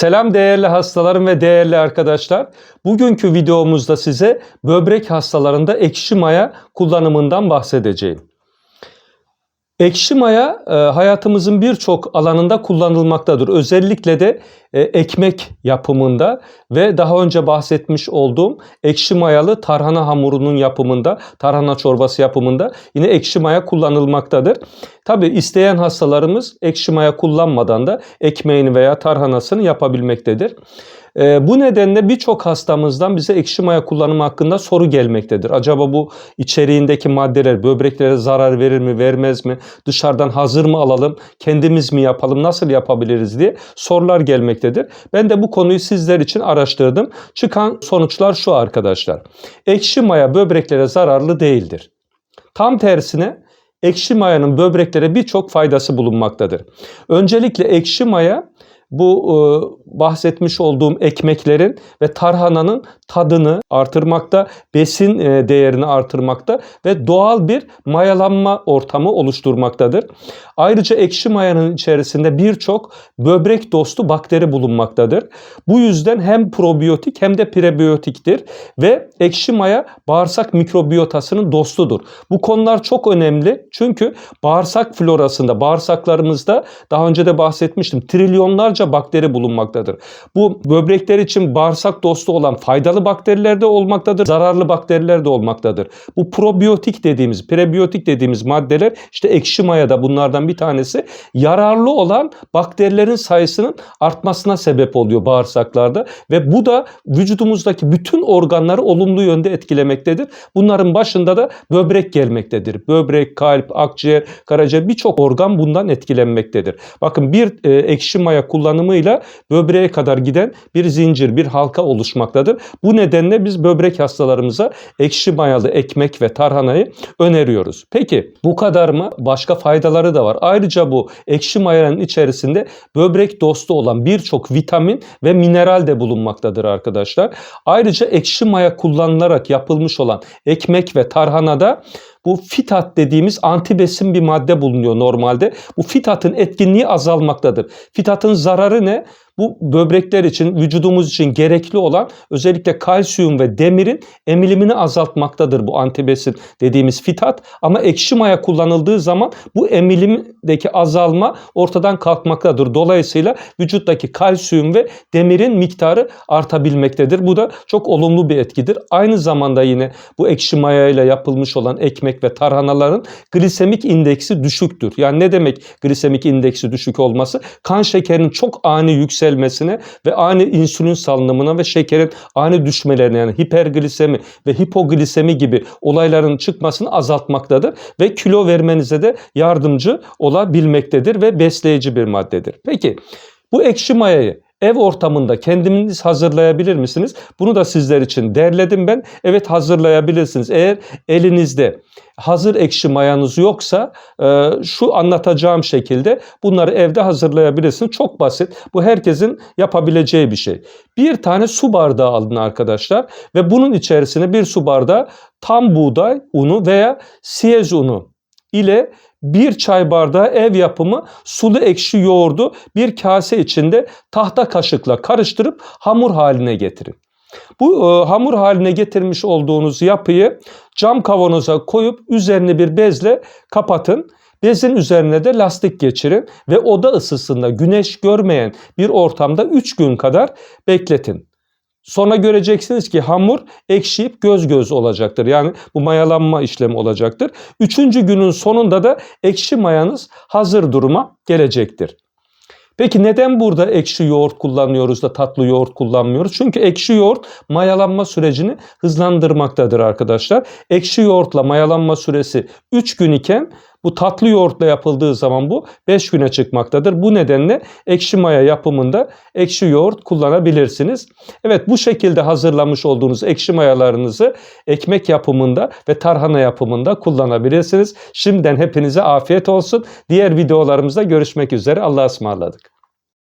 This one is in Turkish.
Selam değerli hastalarım ve değerli arkadaşlar. Bugünkü videomuzda size böbrek hastalarında ekşi maya kullanımından bahsedeceğim. Ekşi maya e, hayatımızın birçok alanında kullanılmaktadır. Özellikle de e, ekmek yapımında ve daha önce bahsetmiş olduğum ekşi mayalı tarhana hamurunun yapımında, tarhana çorbası yapımında yine ekşi maya kullanılmaktadır. Tabi isteyen hastalarımız ekşi maya kullanmadan da ekmeğini veya tarhanasını yapabilmektedir. E, bu nedenle birçok hastamızdan bize ekşi maya kullanımı hakkında soru gelmektedir. Acaba bu içeriğindeki maddeler böbreklere zarar verir mi, vermez mi? Dışarıdan hazır mı alalım, kendimiz mi yapalım, nasıl yapabiliriz diye sorular gelmektedir. Ben de bu konuyu sizler için araştırdım. Çıkan sonuçlar şu arkadaşlar. Ekşi maya böbreklere zararlı değildir. Tam tersine ekşi mayanın böbreklere birçok faydası bulunmaktadır. Öncelikle ekşi maya bu e, bahsetmiş olduğum ekmeklerin ve tarhananın tadını artırmakta, besin e, değerini artırmakta ve doğal bir mayalanma ortamı oluşturmaktadır. Ayrıca ekşi mayanın içerisinde birçok böbrek dostu bakteri bulunmaktadır. Bu yüzden hem probiyotik hem de prebiyotiktir ve ekşi maya bağırsak mikrobiyotasının dostudur. Bu konular çok önemli çünkü bağırsak florasında, bağırsaklarımızda daha önce de bahsetmiştim trilyonlarca bakteri bulunmaktadır. Bu böbrekler için bağırsak dostu olan faydalı bakteriler de olmaktadır, zararlı bakteriler de olmaktadır. Bu probiyotik dediğimiz, prebiyotik dediğimiz maddeler işte ekşi maya da bunlardan bir tanesi yararlı olan bakterilerin sayısının artmasına sebep oluyor bağırsaklarda ve bu da vücudumuzdaki bütün organları olumlu yönde etkilemektedir. Bunların başında da böbrek gelmektedir. Böbrek, kalp, akciğer, karaciğer birçok organ bundan etkilenmektedir. Bakın bir e, ekşi maya kullanımıyla böbreğe kadar giden bir zincir, bir halka oluşmaktadır. Bu nedenle biz böbrek hastalarımıza ekşi mayalı ekmek ve tarhanayı öneriyoruz. Peki bu kadar mı? Başka faydaları da var. Ayrıca bu ekşi mayanın içerisinde böbrek dostu olan birçok vitamin ve mineral de bulunmaktadır arkadaşlar. Ayrıca ekşi maya kullanılarak yapılmış olan ekmek ve tarhanada bu fitat dediğimiz antibesin bir madde bulunuyor normalde. Bu fitatın etkinliği azalmaktadır. Fitatın zararı ne? Bu böbrekler için, vücudumuz için gerekli olan özellikle kalsiyum ve demirin emilimini azaltmaktadır bu antibesin dediğimiz fitat. Ama ekşi maya kullanıldığı zaman bu emilimdeki azalma ortadan kalkmaktadır. Dolayısıyla vücuttaki kalsiyum ve demirin miktarı artabilmektedir. Bu da çok olumlu bir etkidir. Aynı zamanda yine bu ekşi maya ile yapılmış olan ekmek ve tarhanaların glisemik indeksi düşüktür. Yani ne demek glisemik indeksi düşük olması? Kan şekerinin çok ani yükselmesine ve ani insülin salınımına ve şekerin ani düşmelerine yani hiperglisemi ve hipoglisemi gibi olayların çıkmasını azaltmaktadır ve kilo vermenize de yardımcı olabilmektedir ve besleyici bir maddedir. Peki bu ekşi mayayı ev ortamında kendiniz hazırlayabilir misiniz? Bunu da sizler için derledim ben. Evet hazırlayabilirsiniz. Eğer elinizde hazır ekşi mayanız yoksa e, şu anlatacağım şekilde bunları evde hazırlayabilirsiniz. Çok basit. Bu herkesin yapabileceği bir şey. Bir tane su bardağı alın arkadaşlar ve bunun içerisine bir su bardağı tam buğday unu veya siyez unu ile bir çay bardağı ev yapımı sulu ekşi yoğurdu bir kase içinde tahta kaşıkla karıştırıp hamur haline getirin. Bu e, hamur haline getirmiş olduğunuz yapıyı cam kavanoza koyup üzerine bir bezle kapatın. Bezin üzerine de lastik geçirin ve oda ısısında güneş görmeyen bir ortamda 3 gün kadar bekletin. Sonra göreceksiniz ki hamur ekşiyip göz göz olacaktır. Yani bu mayalanma işlemi olacaktır. Üçüncü günün sonunda da ekşi mayanız hazır duruma gelecektir. Peki neden burada ekşi yoğurt kullanıyoruz da tatlı yoğurt kullanmıyoruz? Çünkü ekşi yoğurt mayalanma sürecini hızlandırmaktadır arkadaşlar. Ekşi yoğurtla mayalanma süresi 3 gün iken bu tatlı yoğurtla yapıldığı zaman bu 5 güne çıkmaktadır. Bu nedenle ekşi maya yapımında ekşi yoğurt kullanabilirsiniz. Evet bu şekilde hazırlamış olduğunuz ekşi mayalarınızı ekmek yapımında ve tarhana yapımında kullanabilirsiniz. Şimdiden hepinize afiyet olsun. Diğer videolarımızda görüşmek üzere. Allah'a ısmarladık.